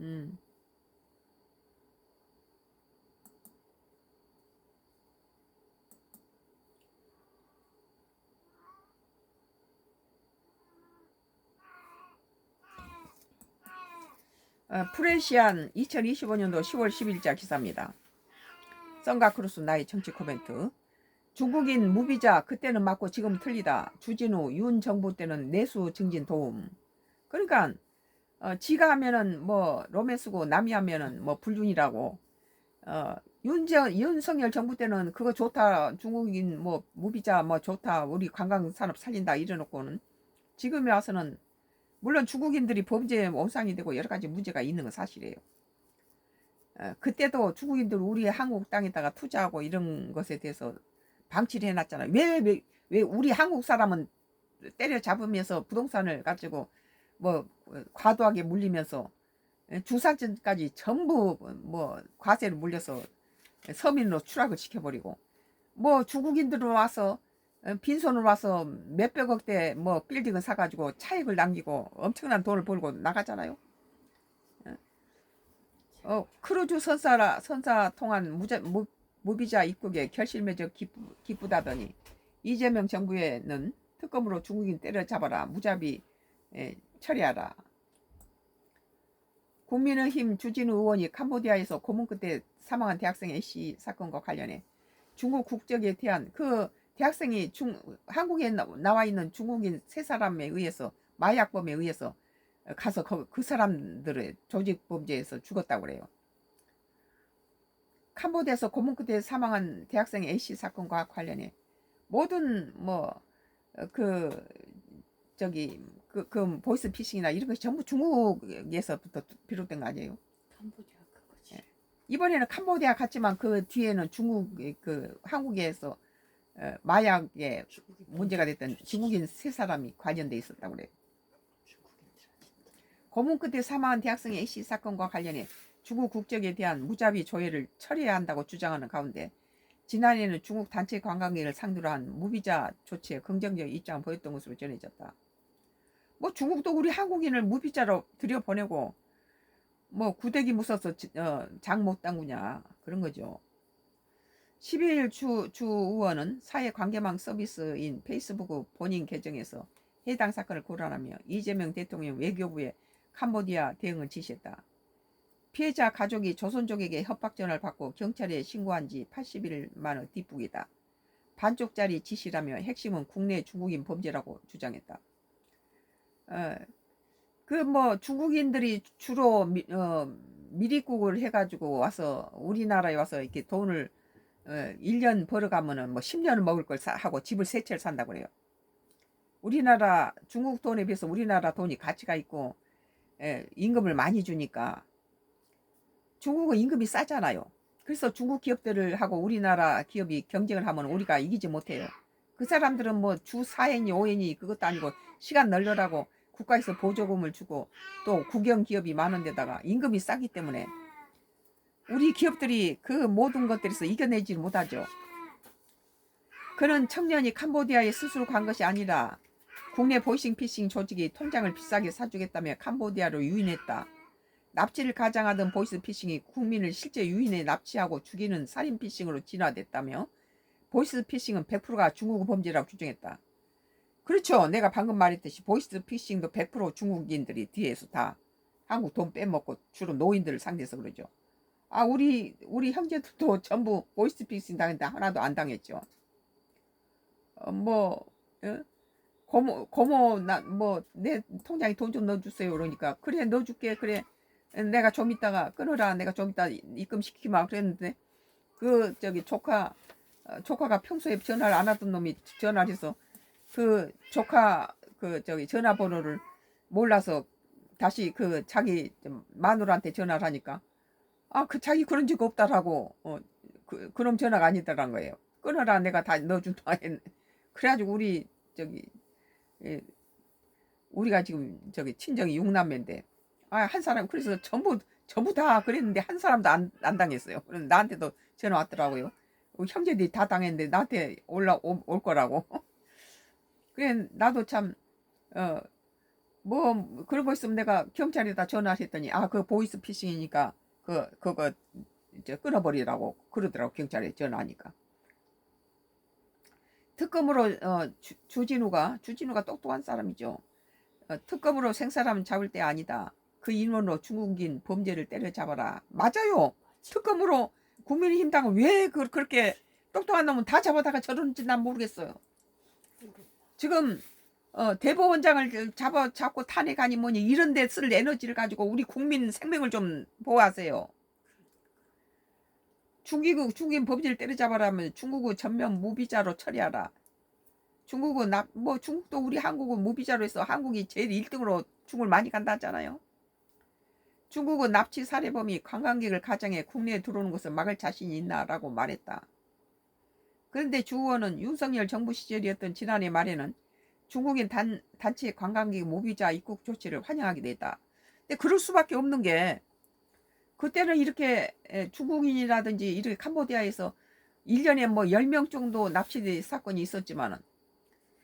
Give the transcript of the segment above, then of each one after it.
음. 어, 프레시안 2025년도 10월 10일자 기사입니다. 썬가크루스 나의 정치 코멘트. 중국인 무비자 그때는 맞고 지금 틀리다. 주진우 윤 정부 때는 내수 증진 도움. 그러니까 어, 지가 하면은 뭐 로맨스고 남이 하면은 뭐 불륜이라고. 어, 윤정 윤석열 정부 때는 그거 좋다. 중국인 뭐 무비자 뭐 좋다. 우리 관광 산업 살린다 이래놓고는 지금에 와서는 물론 중국인들이 범죄 원상이 되고 여러 가지 문제가 있는 건 사실이에요. 어, 그때도 중국인들 우리 한국 땅에다가 투자하고 이런 것에 대해서 방치를 해놨잖아요. 왜, 왜, 왜 우리 한국 사람은 때려잡으면서 부동산을 가지고 뭐 과도하게 물리면서 주상증까지 전부 뭐 과세를 물려서 서민으로 추락을 시켜버리고 뭐 중국인들 와서 빈손으로 와서 몇백억대 뭐 빌딩을 사가지고 차익을 남기고 엄청난 돈을 벌고 나가잖아요. 어, 크루즈 선사라 선사 통한 무자, 무, 무비자 입국에 결실맺어 기쁘, 기쁘다더니 이재명 정부에는 특검으로 중국인 때려잡아라 무자비 에, 처리하라. 국민의힘 주진우 의원이 캄보디아에서 고문 끝에 사망한 대학생 A씨 사건과 관련해 중국 국적에 대한 그 대학생이 중, 한국에 나와 있는 중국인 세 사람에 의해서 마약범에 의해서 가서 그, 그 사람들의 조직 범죄에서 죽었다고 그래요. 캄보디아에서 고문 끝에 사망한 대학생 A씨 사건과 관련해 모든 뭐 그 저기 그, 그 보이스 피싱이나 이런 것이 전부 중국에서부터 비롯된 거 아니에요? 캄보디아 그거지. 예. 이번에는 캄보디아 갔지만 그 뒤에는 중국 그 한국에서 어, 마약에 문제가 됐던 중국인 세 사람이 관련돼 있었다고 그래요. 중국인들. 고문 끝에 사망한 대학생 A씨 사건과 관련해 중국 국적에 대한 무자비 조회를 처리해야 한다고 주장하는 가운데 지난해에는 중국 단체 관광객을 상대로 한 무비자 조치에 긍정적 입장을 보였던 것으로 전해졌다. 뭐 중국도 우리 한국인을 무비자로 들여보내고 뭐 구대기 무서서 어, 장못 당구냐 그런 거죠. 12일 주, 주 의원은 사회관계망 서비스인 페이스북 본인 계정에서 해당 사건을 고란하며 이재명 대통령 외교부에 캄보디아 대응을 지시했다. 피해자 가족이 조선족에게 협박 전화를 받고 경찰에 신고한 지 80일 만의 뒷북이다. 반쪽짜리 지시라며 핵심은 국내 중국인 범죄라고 주장했다. 어, 그뭐 중국인들이 주로 미, 어, 미리국을 해가지고 와서 우리나라에 와서 이렇게 돈을 어, 1년 벌어가면은 뭐 10년을 먹을 걸 사, 하고 집을 세 채를 산다고 그래요. 우리나라 중국 돈에 비해서 우리나라 돈이 가치가 있고 예, 임금을 많이 주니까 중국은 임금이 싸잖아요. 그래서 중국 기업들을 하고 우리나라 기업이 경쟁을 하면 우리가 이기지 못해요. 그 사람들은 뭐 주 4엔이 5엔이 그것도 아니고 시간 널널하고 국가에서 보조금을 주고 또 국영 기업이 많은 데다가 임금이 싸기 때문에 우리 기업들이 그 모든 것들에서 이겨내지 못하죠. 그는 청년이 캄보디아에 스스로 간 것이 아니라 국내 보이싱 피싱 조직이 통장을 비싸게 사주겠다며 캄보디아로 유인했다. 납치를 가장하던 보이스 피싱이 국민을 실제 유인해 납치하고 죽이는 살인 피싱으로 진화됐다며 보이스 피싱은 100%가 중국 범죄라고 주장했다. 그렇죠. 내가 방금 말했듯이 보이스 피싱도 100% 중국인들이 뒤에서 다 한국 돈 빼먹고 주로 노인들을 상대해서 그러죠. 아 우리 우리 형제들도 전부 보이스 피싱 당했는데 하나도 안 당했죠. 어, 뭐 어? 고모 고모 나 뭐 내 통장에 돈 좀 넣어주세요 그러니까 그래 넣어줄게 그래 내가 좀 이따가 끊어라 내가 좀 이따 입금 시키마 그랬는데 그 저기 조카 어, 조카가 평소에 전화를 안 하던 놈이 전화를 해서 그 조카 그 저기 전화번호를 몰라서 다시 그 자기 마누라한테 전화를 하니까 아 그 자기 그런 적 없다라고 어 그 그놈 전화가 아니더란 거예요 끊어라 내가 다 넣어준다 했네 그래가지고 우리 저기 예, 우리가 지금 저기 친정이 육남매인데 아 한 사람 그래서 전부 전부 다 그랬는데 한 사람도 안, 안 당했어요. 그래서 나한테도 전화 왔더라고요. 형제들이 다 당했는데 나한테 올라 올, 올 거라고. 그래 나도 참 어, 뭐거 있으면 내가 경찰에다 전화했더니 아 그 보이스 피싱이니까 그 그거 이제 끊어버리라고 그러더라고 경찰에 전화하니까 특검으로 어, 주, 주진우가 주진우가 똑똑한 사람이죠. 어, 특검으로 생사람 잡을 때 아니다. 그 인원으로 중국인 범죄를 때려잡아라. 맞아요. 특검으로 국민의힘당은 왜 그, 그렇게 똑똑한 놈은 다 잡아다가 저러는지 난 모르겠어요. 지금 어, 대법원장을 잡아 잡고 탄핵하니 뭐니 이런 데 쓸 에너지를 가지고 우리 국민 생명을 좀 보호하세요. 중국 중국인 범죄를 때려잡아라면 중국은 전면 무비자로 처리하라. 중국은 나, 뭐 중국도 우리 한국은 무비자로 해서 한국이 제일 1등으로 중국을 많이 간다 하잖아요. 중국은 납치 살해범이 관광객을 가정해 국내에 들어오는 것을 막을 자신이 있나라고 말했다. 그런데 주 의원은 윤석열 정부 시절이었던 지난해 말에는 중국인 단, 단체 관광객 모비자 입국 조치를 환영하게 됐다. 근데 그럴 수밖에 없는 게 그때는 이렇게 에, 중국인이라든지 이렇게 캄보디아에서 1년에 뭐 10명 정도 납치 사건이 있었지만은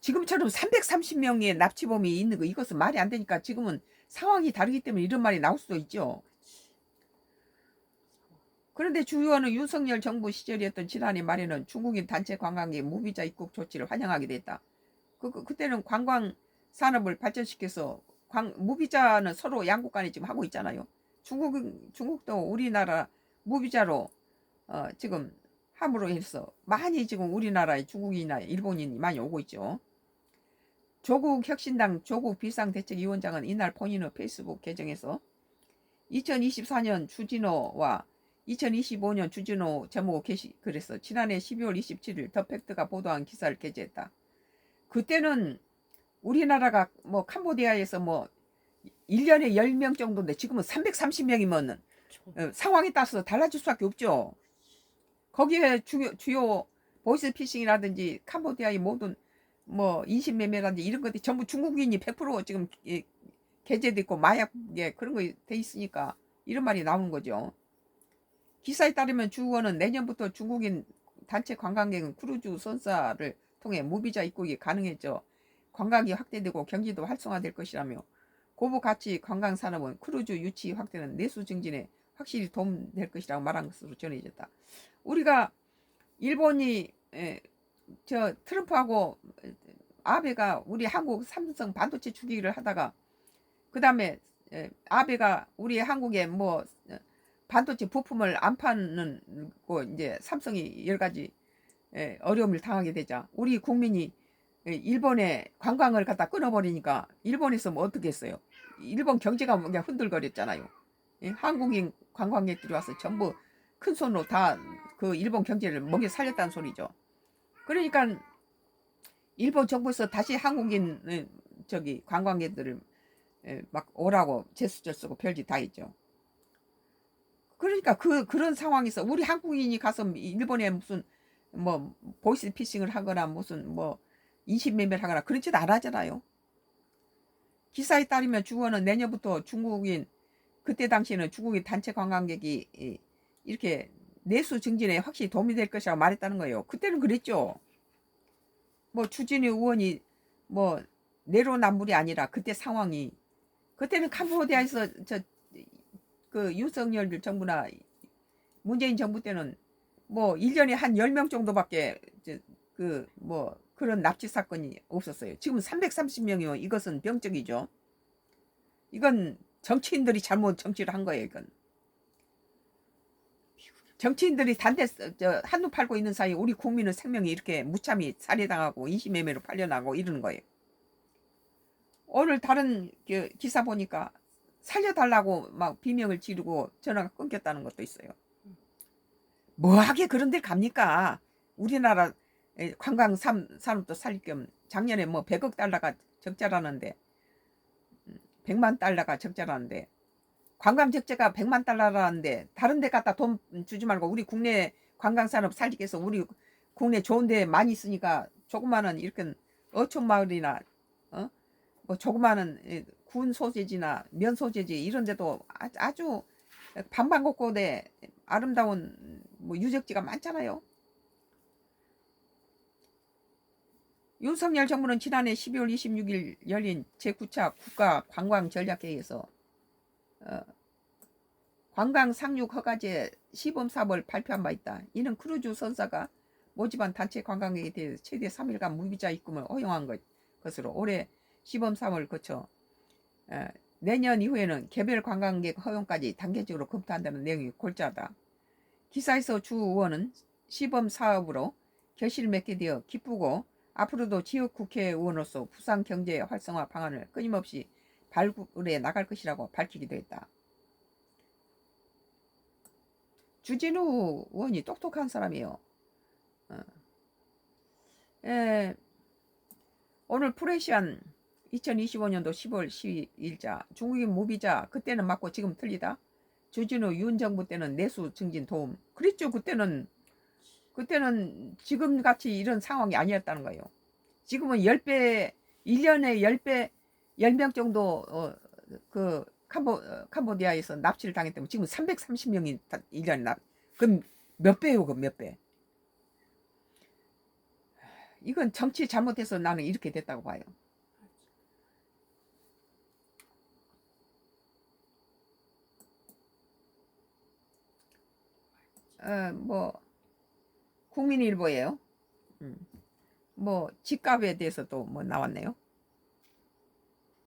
지금처럼 330명의 납치범이 있는 거 이것은 말이 안 되니까 지금은 상황이 다르기 때문에 이런 말이 나올 수도 있죠. 그런데 주 의원은 윤석열 정부 시절이었던 지난해 말에는 중국인 단체 관광객 무비자 입국 조치를 환영하게 됐다. 그, 그 그때는 관광 산업을 발전시켜서 광, 무비자는 서로 양국 간에 지금 하고 있잖아요. 중국 중국도 우리나라 무비자로 어, 지금 함으로 해서 많이 지금 우리나라에 중국인이나 일본인이 많이 오고 있죠. 조국 혁신당 조국 비상대책위원장은 이날 본인의 페이스북 계정에서 2024년 주진호와 2025년 주진호 제목 게시 그래서 지난해 12월 27일 더 팩트가 보도한 기사를 게재했다. 그때는 우리나라가 뭐 캄보디아에서 뭐 1년에 10명 정도인데 지금은 330명이면 어, 상황에 따라서 달라질 수밖에 없죠. 거기에 주요, 주요 보이스 피싱이라든지 캄보디아의 모든 뭐 인신매매라든지 이런 것들이 전부 중국인이 100% 지금 예, 게재돼 있고 마약에 그런 거 돼 있으니까 이런 말이 나오는 거죠. 기사에 따르면 주 의원은 내년부터 중국인 단체 관광객은 크루즈 선사를 통해 무비자 입국이 가능해져 관광이 확대되고 경기도 활성화될 것이라며 고부 가치 관광 산업은 크루즈 유치 확대는 내수 증진에 확실히 도움될 것이라고 말한 것으로 전해졌다. 우리가 일본이 에, 저 트럼프하고 아베가 우리 한국 삼성 반도체 주기를 하다가 그 다음에 아베가 우리 한국에 뭐 어, 반도체 부품을 안 파는 거 이제 삼성이 여러 가지 에, 어려움을 당하게 되자 우리 국민이 에, 일본에 관광을 갖다 끊어버리니까 일본에서 뭐 어떻게 했어요? 일본 경제가 그냥 흔들거렸잖아요. 예, 한국인 관광객들이 와서 전부 큰 손으로 다 그 일본 경제를 먹여 살렸다는 소리죠. 그러니까 일본 정부에서 다시 한국인 에, 저기 관광객들을 에, 막 오라고 제스처 쓰고 별짓 다 했죠. 그러니까 그 그런 상황에서 우리 한국인이 가서 일본에 무슨 뭐 보이스 피싱을 하거나 무슨 뭐 인신매매를 하거나 그런 짓 안 하잖아요. 기사에 따르면 주원은 내년부터 중국인 그때 당시에는 중국인 단체 관광객이 이- 이렇게 내수 증진에 확실히 도움이 될 것이라고 말했다는 거예요. 그때는 그랬죠. 뭐 추진희 의원이 뭐 내로남불이 아니라 그때 상황이 그때는 캄보디아에서 저 그 윤석열 정부나 문재인 정부 때는 뭐 1년에 한 10명 정도밖에 그 뭐 그런 납치 사건이 없었어요. 지금 330명이면 이것은 병적이죠. 이건 정치인들이 잘못 정치를 한 거예요, 이건. 정치인들이 단대 저 한눈 팔고 있는 사이에 우리 국민의 생명이 이렇게 무참히 살해당하고 인신매매로 팔려나고 이러는 거예요. 오늘 다른 그 기사 보니까 살려달라고 막 비명을 지르고 전화가 끊겼다는 것도 있어요. 뭐하게 그런 데 갑니까? 우리나라 에, 관광 산- 산업도 살릴 겸 작년에 뭐 100억 달러가 적자라는데 음, 100만 달러가 적자라는데 관광 적자가 100만 달러라는데 다른 데 갖다 돈 주지 말고 우리 국내 관광 산업 살리기 위해서 우리 국내 좋은 데 많이 있으니까 조그마한 이렇게 어촌 마을이나 어? 뭐 조그마한 이군 소재지나 면 소재지 이런 데도 아- 아주 방방곡곡에 아름다운 뭐 유적지가 많잖아요. 윤석열 정부는 지난해 12월 26일 열린 제9차 국가 관광 전략회의에서 어, 관광 상륙 허가제 시범 사업을 발표한 바 있다. 이는 크루즈 선사가 모집한 단체 관광객에 대해 최대 3일간 무비자 입금을 허용한 것, 것으로 올해 시범 사업을 거쳐 어, 내년 이후에는 개별 관광객 허용까지 단계적으로 검토한다는 내용이 골자다. 기사에서 주 의원은 시범 사업으로 결실을 맺게 되어 기쁘고 앞으로도 지역 국회의원으로서 부산 경제 활성화 방안을 끊임없이 발굴해 나갈 것이라고 밝히기도 했다. 주진우 의원이 똑똑한 사람이에요. 어. 에, 오늘 프레시안 2025년도 10월 12일자 중국인 무비자 그때는 맞고 지금 틀리다. 주진우 윤 정부 때는 내수 증진 도움. 그랬죠. 그때는 그때는 지금 같이 이런 상황이 아니었다는 거예요. 지금은 10배 1년에 10배 10명 정도 어, 그 캄보 어, 캄보디아에서 납치를 당했다면 지금 330명이 1년에 납. 그럼 몇 배요? 그몇 배? 이건 정치 잘못해서 나는 이렇게 됐다고 봐요. 어, 뭐 국민일보예요. 음. 뭐 집값에 대해서도 뭐 나왔네요.